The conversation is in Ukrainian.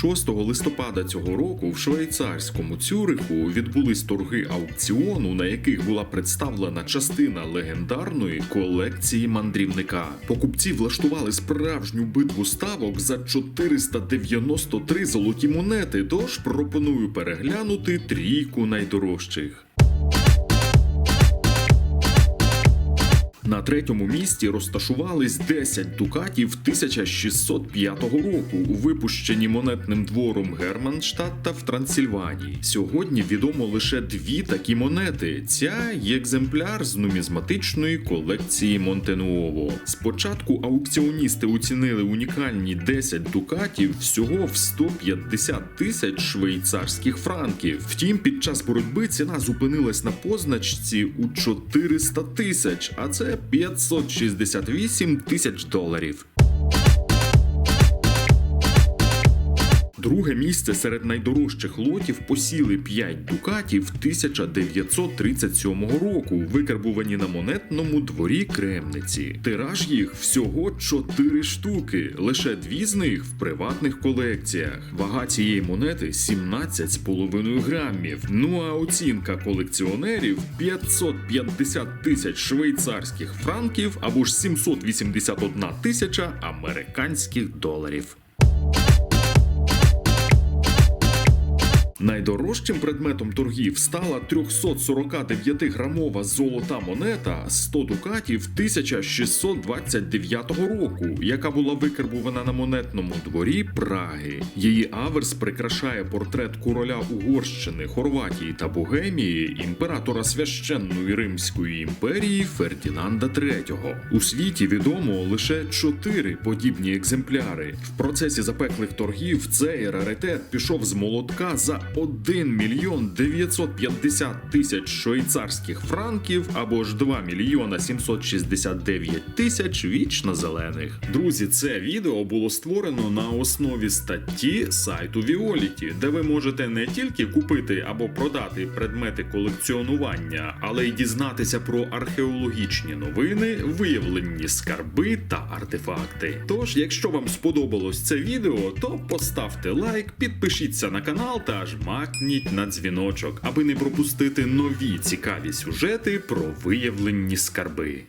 26 листопада цього року в швейцарському Цюриху відбулись торги аукціону, на яких була представлена частина легендарної колекції мандрівника. Покупці влаштували справжню битву ставок за 493 золоті монети. Тож пропоную переглянути трійку найдорожчих. На третьому місці розташувались 10 дукатів 1605 року, випущені монетним двором Германштадта в Трансильванії. Сьогодні відомо лише дві такі монети. Ця є екземпляр з нумізматичної колекції Монтенуово. Спочатку аукціоністи оцінили унікальні 10 дукатів всього в 150 тисяч швейцарських франків. Втім, під час боротьби ціна зупинилась на позначці у 400 тисяч, а це 568 тисяч доларів. Друге місце серед найдорожчих лотів посіли 5 дукатів 1937 року, викарбувані на монетному дворі Кремниці. Тираж їх всього 4 штуки, лише дві з них в приватних колекціях. Вага цієї монети 17,5 грамів. Ну а оцінка колекціонерів 550 тисяч швейцарських франків або ж 781 тисяча американських доларів. Найдорожчим предметом торгів стала 349-грамова золота монета 100 дукатів 1629 року, яка була викарбувана на монетному дворі Праги. Її аверс прикрашає портрет короля Угорщини, Хорватії та Богемії, імператора священної Римської імперії Фердінанда III. У світі відомо лише чотири подібні екземпляри. В процесі запеклих торгів цей раритет пішов з молотка за 1 мільйон 950 тисяч швейцарських франків або ж 2 мільйона 769 тисяч вічно зелених. Друзі, це відео було створено на основі статті сайту Violet, де ви можете не тільки купити або продати предмети колекціонування, але й дізнатися про археологічні новини, виявлені скарби та артефакти. Тож, якщо вам сподобалось це відео, то поставте лайк, підпишіться на канал та жмакніть на дзвіночок, аби не пропустити нові цікаві сюжети про виявлені скарби.